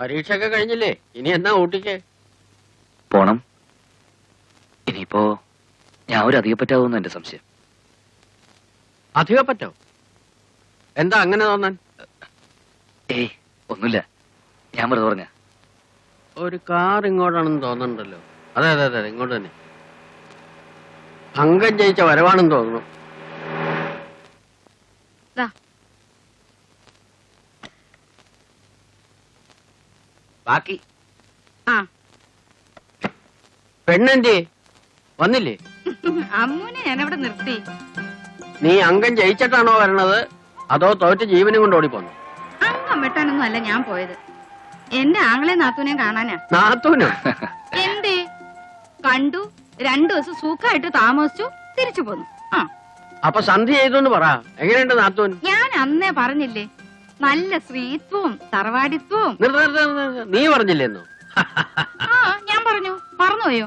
പരീക്ഷ ഒക്കെ കഴിഞ്ഞില്ലേ? ഇനി എന്നാ ഊട്ടിക്ക്? പോണം. ഇനിയിപ്പോ ഞാൻ ഒരു അധികപ്പറ്റാവുന്ന എന്റെ സംശയം. അധിക പറ്റോ എന്താ അങ്ങനെ തോന്നാൻ? ഏയ് ഒന്നുമില്ല. ഞാൻ വെറുതെ പറഞ്ഞ ഒരു കാർ ഇങ്ങോട്ടാണെന്ന് തോന്നുന്നുണ്ടല്ലോ അതെ അതെ അതെ ഇങ്ങോട്ട് തന്നെ. അംഗം ജയിച്ച വരവാണെന്ന് തോന്നുന്നു. ബാക്കി ആ. പെണ്ണെന്തേ? വന്നില്ലേ? അമ്മൂനെ ഞാൻ അവിടെ നിർത്തി. നീ അംഗം ജയിച്ചിട്ടാണോ വരണത്? അതോ തോറ്റ ജീവനും കൊണ്ട് ഓടിപ്പോന്നു? അംഗം വെട്ടാനൊന്നും അല്ല ഞാൻ പോയത്. എന്റെ ആങ്ങളെ നാത്തൂനെ കാണാനാ. നാത്തൂനോ? എന്തേ? കണ്ടു രണ്ടു ദിവസം സുഖമായിട്ട് താമസിച്ചു തിരിച്ചു പോന്നു. ആ. അപ്പൊ സന്ധി ചെയ്തു പറ. എങ്ങനെയുണ്ട് നാത്തൂൻ? ഞാൻ അന്നേ പറഞ്ഞില്ലേ നല്ല സ്ത്രീത്വവും തറവാടിത്വവും. നീ പറഞ്ഞില്ലെന്നോ ആ ഞാൻ പറഞ്ഞു. പറഞ്ഞോയോ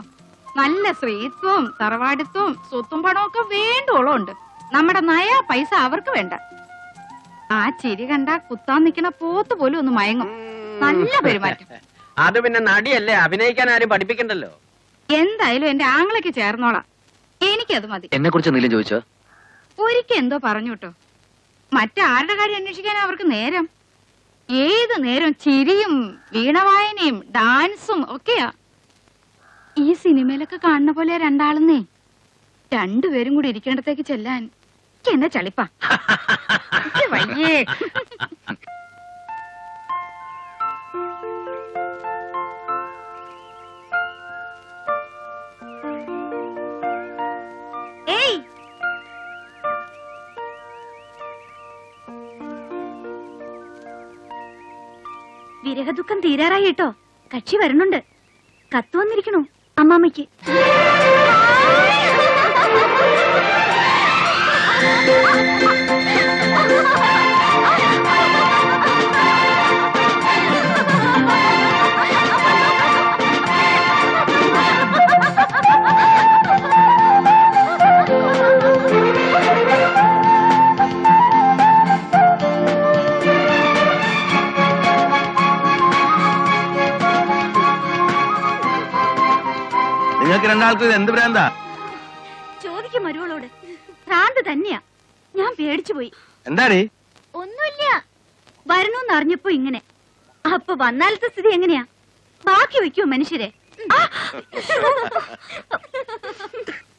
നല്ല സ്ത്രീത്വവും തറവാടിത്വവും സ്വത്തും പണവും ഒക്കെ വേണ്ടോളം ഉണ്ട് നമ്മുടെ നയ പൈസ അവർക്ക് വേണ്ട. ആ ചിരി കണ്ട കുത്താൻ നിൽക്കുന്ന പോത്ത് പോലും ഒന്ന് മയങ്ങും. നല്ല പെരുമാറ്റം. അത് പിന്നെ നടിയല്ലേ? അഭിനയിക്കാൻ ആരും പഠിപ്പിക്കണ്ടല്ലോ. എന്തായാലും എന്റെ ആങ്ങളൊക്കെ ചേർന്നോളാം. എനിക്കത് മതി. എന്നെ കുറിച്ച് എന്തെങ്കിലും ചോദിച്ചോ? ഒരിക്കൽ എന്തോ പറഞ്ഞു കേട്ടോ. മറ്റാരുടെ കാര്യം അന്വേഷിക്കാൻ അവർക്ക് നേരം? ഏത് നേരം ചിരിയും വീണവായനയും ഡാൻസും ഒക്കെയാ? ഈ സിനിമയിലൊക്കെ കാണുന്ന പോലെ രണ്ടാളെന്നേ. രണ്ടുപേരും കൂടി ഇരിക്കേണ്ടത്തേക്ക് ചെല്ലാൻ. എന്നെ ചളിപ്പാ? വയ്യേ. വിരഹദുഃഖം തീരാറായി കേട്ടോ. കക്ഷി വരുന്നുണ്ട് കത്ത് വന്നിരിക്കണു. അമ്മാമ്മയ്ക്ക്. നിങ്ങൾക്ക് രണ്ടാൾക്കും ഇത് എന്ത് ഭ്രാന്താ? ചോദിക്കും മരുവളോട്. ഭ്രാന്ത് തന്നെയാ. ഞാൻ പേടിച്ചു പോയി. എന്താടി? ഒന്നുമില്ല. വരണോന്ന് അറിഞ്ഞപ്പോ ഇങ്ങനെ. അപ്പൊ വന്നാലത്തെ സ്ഥിതി എങ്ങനെയാ? ബാക്കി വെക്കൂ മനുഷ്യരെ?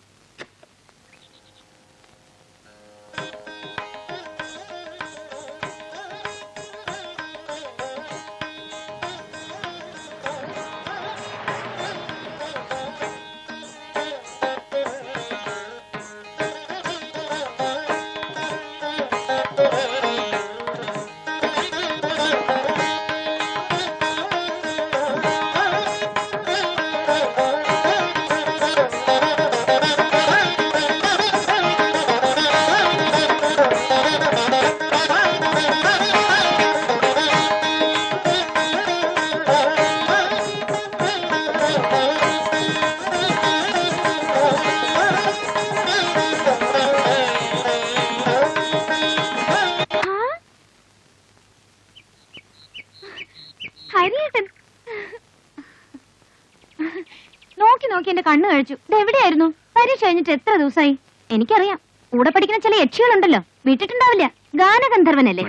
കണ്ണ് കഴിച്ചു. ഇത് എവിടെയായിരുന്നു? പരീക്ഷ കഴിഞ്ഞിട്ട് എത്ര ദിവസമായി? എനിക്കറിയാം. കൂടെ പഠിക്കുന്ന ചില യക്ഷികളുണ്ടല്ലോ. വിട്ടിട്ടുണ്ടാവില്ല. ഗാനഗന്ധർവനല്ലേ?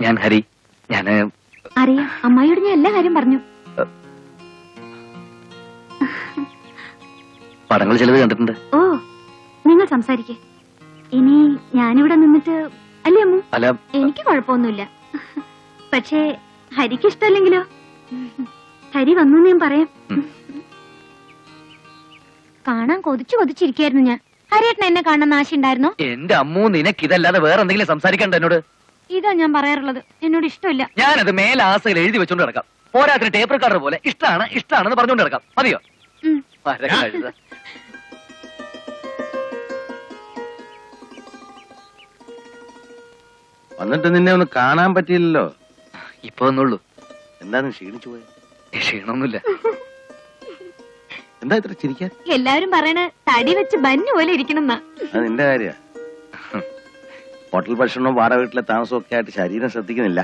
ഞാൻ ഹരി. ഞാൻ അറിയാം. അമ്മായിയോട് ഞാൻ എല്ലാ കാര്യം പറഞ്ഞു. പടങ്ങൾ ചിലത് കണ്ടിട്ടുണ്ട്. ഓ നിങ്ങൾ സംസാരിക്കേ. ഇനി ഞാനിവിടെ നിന്നിട്ട് അല്ലേ അമ്മു? അല്ല. എനിക്ക് കുഴപ്പമൊന്നുമില്ല. പക്ഷേ ഹരിക്ക് ഇഷ്ടമല്ലെങ്കിലോ? ഹരി വന്നു ഞാൻ പറയാം. കാണാൻ കൊതിച്ചു കൊതിച്ചിരിക്കായിരുന്നു ഞാൻ. ഹരിയേട്ടൻ എന്നെ കാണാൻ ആശയുണ്ടായിരുന്നോ എന്റെ അമ്മു നിനക്ക് ഇതല്ലാതെ വേറെ എന്തെങ്കിലും സംസാരിക്കണ്ട എന്നോട്? ഇതാ ഞാൻ പറയാറുള്ളത്. എന്നോട് ഇഷ്ടമില്ല. ഞാനത് മേലാസയിൽ എഴുതി വെച്ചോണ്ട് കിടക്കാം പോരാത്തിന് ടേപ്പ് കാർഡ് പോലെ ഇഷ്ടമാണ് ഇഷ്ടമാണെന്ന് പറഞ്ഞുകൊണ്ട് കിടക്കാം മതിയോ. വന്നിട്ട് നിന്നെ ഒന്ന് കാണാൻ പറ്റിയില്ലല്ലോ. ഇപ്പൊ ഒന്നുള്ളൂ എന്താന്ന് ക്ഷീണിച്ചു പോയത് ക്ഷീണമൊന്നുമില്ല. എന്താ ഇത്ര ചിരിക്കാൻ? എല്ലാരും പറയണ തടി വെച്ച് ബന്നു പോലെ ഇരിക്കണം അത് നിന്റെ കാര്യ. ഹോട്ടൽ ഭക്ഷണവും വാടക വീട്ടിലെ താമസവും ഒക്കെ ആയിട്ട് ശരീരം ശ്രദ്ധിക്കുന്നില്ല.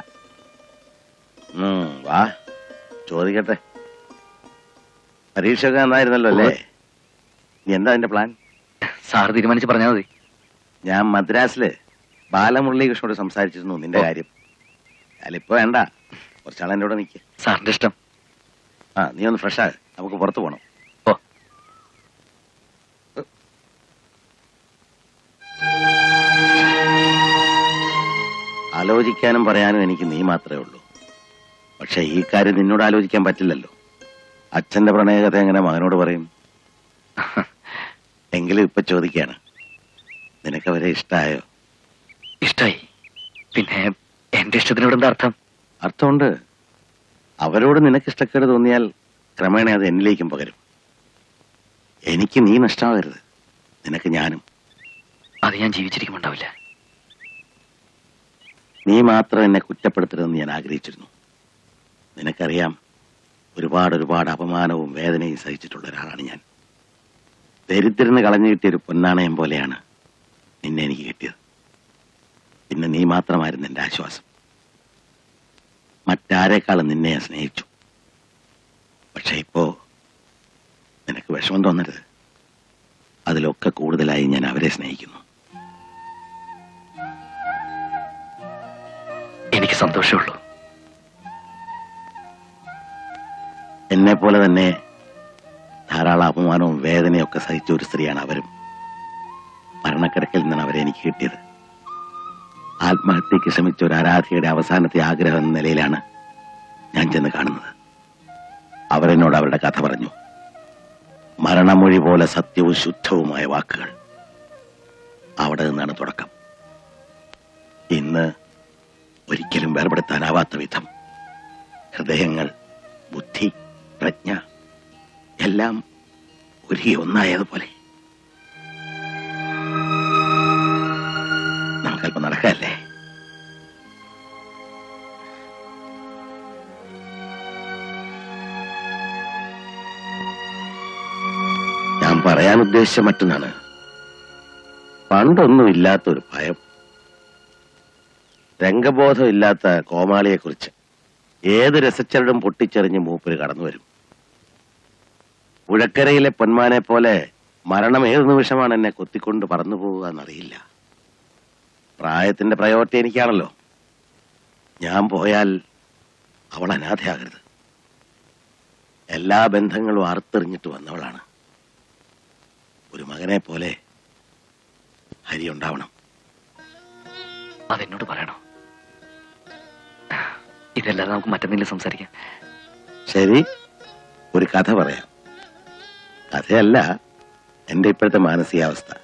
ഉം, വാ. ചോദിക്കട്ടെ. പരീക്ഷ ഒക്കെ നന്നായിരുന്നല്ലോ അല്ലേ? നീ എന്താ അതിന്റെ പ്ലാൻ സാർ തീരുമാനിച്ച് പറഞ്ഞാൽ മതി. ഞാൻ മദ്രാസിൽ ബാലമുരളീകൃഷ്ണനോട് സംസാരിച്ചിരുന്നു നിന്റെ കാര്യം. അല്ല അതിലിപ്പോ വേണ്ട കുറച്ചാൾ എന്നോട് നിൽക്കുക സാറിന്റെ ഇഷ്ടം. ആ നീ ഒന്ന് ഫ്രഷ് ആയ നമുക്ക് പുറത്തു പോകണം ഓ. ആലോചിക്കാനും പറയാനും എനിക്ക് നീ മാത്രമേ ഉള്ളൂ. പക്ഷെ ഈ കാര്യം നിന്നോട് ആലോചിക്കാൻ പറ്റില്ലല്ലോ. അച്ഛന്റെ പ്രണയകഥ എങ്ങനെ മകനോട് പറയും? എങ്കിലും ഇപ്പൊ ചോദിക്കാണ്. നിനക്ക് അവരെ ഇഷ്ടായോ? ഇഷ്ടായി. പിന്നെ എന്റെ ഇഷ്ടത്തിനോട് എന്താ അർത്ഥം? അർത്ഥമുണ്ട്. അവരോട് നിനക്ക് ഇഷ്ടക്കേട് തോന്നിയാൽ ക്രമേണ അത് എന്നിലേക്കും പകരും. എനിക്ക് നീ നഷ്ടാവരുത്. നിനക്ക് ഞാനും. അത് ഞാൻ ജീവിച്ചിരിക്കുമുണ്ടാവില്ല നീ മാത്രം എന്നെ കുറ്റപ്പെടുത്തരുതെന്ന് ഞാൻ ആഗ്രഹിച്ചിരുന്നു. നിനക്കറിയാം ഒരുപാട് ഒരുപാട് അപമാനവും വേദനയും സഹിച്ചിട്ടുള്ള ഒരാളാണ് ഞാൻ. ദരിദ്രന് കളഞ്ഞു കിട്ടിയ ഒരു പൊന്നാണയം പോലെയാണ് നിന്നെ എനിക്ക് കിട്ടിയത്. പിന്നെ നീ മാത്രമായിരുന്നു എന്റെ ആശ്വാസം. മറ്റാരെക്കാളും നിന്നെ ഞാൻ സ്നേഹിച്ചു. പക്ഷെ ഇപ്പോ നിനക്ക് വിഷമം തോന്നരുത്. അതിലൊക്കെ കൂടുതലായി ഞാൻ അവരെ സ്നേഹിക്കുന്നു. എനിക്ക് സന്തോഷമുള്ളൂ എന്നെ പോലെ തന്നെ ധാരാളം അപമാനവും വേദനയും ഒക്കെ സഹിച്ച ഒരു സ്ത്രീയാണ് അവരും. മരണക്കിടക്കിൽ നിന്നാണ് അവരെ എനിക്ക് കിട്ടിയത്. ആത്മഹത്യക്ക് ശ്രമിച്ച ഒരു ആരാധികയുടെ അവസാനത്തെ ആഗ്രഹം എന്ന നിലയിലാണ് ഞാൻ ചെന്ന് കാണുന്നത്. അവരെന്നോട് അവരുടെ കഥ പറഞ്ഞു. മരണമൊഴി പോലെ സത്യവും ശുദ്ധവുമായ വാക്കുകൾ. അവിടെ നിന്നാണ് തുടക്കം. ഇന്ന് ഒരിക്കലും വേർപെടുത്താനാവാത്ത വിധം ഹൃദയങ്ങൾ ബുദ്ധി പ്രജ്ഞ എല്ലാം ഒരു ഒന്നായതുപോലെ. നമുക്കല്പം നടക്കല്ലേ ഞാൻ പറയാൻ ഉദ്ദേശിച്ച മറ്റൊന്നാണ്. പണ്ടൊന്നും ഇല്ലാത്തൊരു ഭയം. രംഗബോധം ഇല്ലാത്ത കോമാളിയെക്കുറിച്ച് ഏത് രസച്ചരടും പൊട്ടിച്ചെറിഞ്ഞ് മൂപ്പര് കടന്നു വരും. പുഴക്കരയിലെ പൊന്മാനെ പോലെ മരണം ഏത് നിമിഷമാണ് എന്നെ കൊത്തിക്കൊണ്ട് പറന്നു പോവുക എന്നറിയില്ല. പ്രായത്തിന്റെ പ്രയോറിറ്റി എനിക്കാണല്ലോ. ഞാൻ പോയാൽ അവൾ അനാഥയാകരുത്. എല്ലാ ബന്ധങ്ങളും അറുത്തെറിഞ്ഞിട്ട് വന്നവളാണ്. ഒരു മകനെ പോലെ ഹരി ഉണ്ടാവണം. അതെന്നോട് പറയണോ? ഇതെല്ലാം നമുക്ക് മറ്റെന്തെങ്കിലും സംസാരിക്കാം. ശരി ഒരു കഥ പറയാം. കഥയല്ല എന്റെ ഇപ്പോഴത്തെ മാനസികാവസ്ഥ.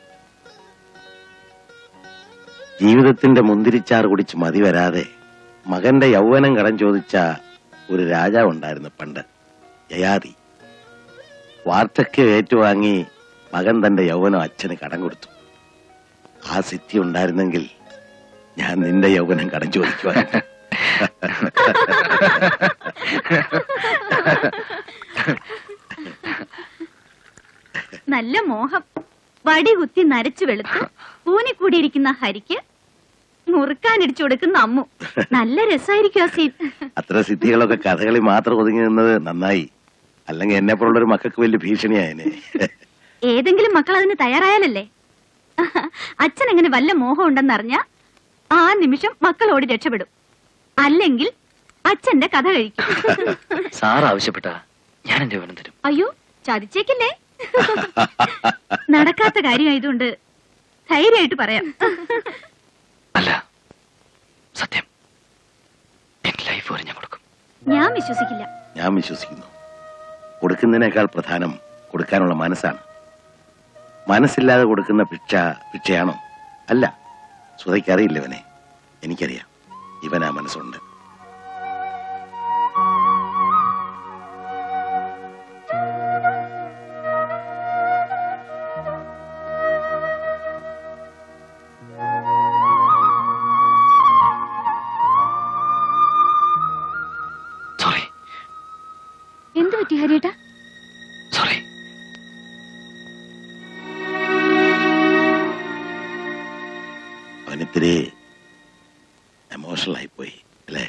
ജീവിതത്തിന്റെ മുന്തിരിച്ചാറ് കുടിച്ച് മതി വരാതെ മകന്റെ യൗവനം കടം ചോദിച്ച ഒരു രാജാവ് ഉണ്ടായിരുന്നു പണ്ട് ജയാതി. വാർദ്ധക്യം ഏറ്റുവാങ്ങി മകൻ തന്റെ യൗവനം അച്ഛന് കടം കൊടുത്തു. ആ സിദ്ധി ഉണ്ടായിരുന്നെങ്കിൽ ഞാൻ നിന്റെ യൗവനം കടം ചോദിക്കുവാൻ നല്ല മോഹം. വടി കുത്തി നരച്ചു വെളുത്ത് കൂനിക്കൂടിയിരിക്കുന്ന ഹരിക്ക് മുറുക്കാനിടിച്ചു കൊടുക്കുന്ന അമ്മു. നല്ല രസമായിരിക്കും ആ സീൻ അത്ര സിദ്ധികളൊക്കെ കഥകളി മാത്രം ഒതുങ്ങി നിന്നത് നന്നായി. അല്ലെങ്കിൽ എന്നെ പോലുള്ള ഒരു മക്കൾക്ക് വലിയ ഭീഷണിയായനെ. ഏതെങ്കിലും മക്കൾ അതിന് തയ്യാറായാലല്ലേ? അച്ഛൻ എങ്ങനെ വല്ല മോഹം ഉണ്ടെന്നറിഞ്ഞ ആ നിമിഷം മക്കൾ ഓടി രക്ഷപ്പെടും. അല്ലെങ്കിൽ അച്ഛന്റെ കഥ കഴിക്കും. സാർ ആവശ്യപ്പെട്ട ഞാൻ എന്റെ വിവരം തരും. അയ്യോ ചതിച്ചേക്കില്ലേ? നടക്കാത്ത കാര്യമായതുകൊണ്ട് ധൈര്യമായിട്ട് പറയാം. സത്യം. എന്റെ ലൈഫ് വരെ ഞാൻ കൊടുക്കും. ഞാൻ വിശ്വസിക്കില്ല. ഞാൻ വിശ്വസിക്കുന്നു. കൊടുക്കുന്നതിനേക്കാൾ പ്രധാനം കൊടുക്കാനുള്ള മനസ്സാണ്. മനസ്സില്ലാതെ കൊടുക്കുന്ന ഭിക്ഷ ഭിക്ഷയാണോ? അല്ല. സുധയ്ക്ക് അറിയില്ല ഇവനെ. എനിക്കറിയാം. ഇവനാ മനസ്സുണ്ട്. അവനിത്തിരി എമോഷണൽ ആയിപ്പോയി അല്ലേ?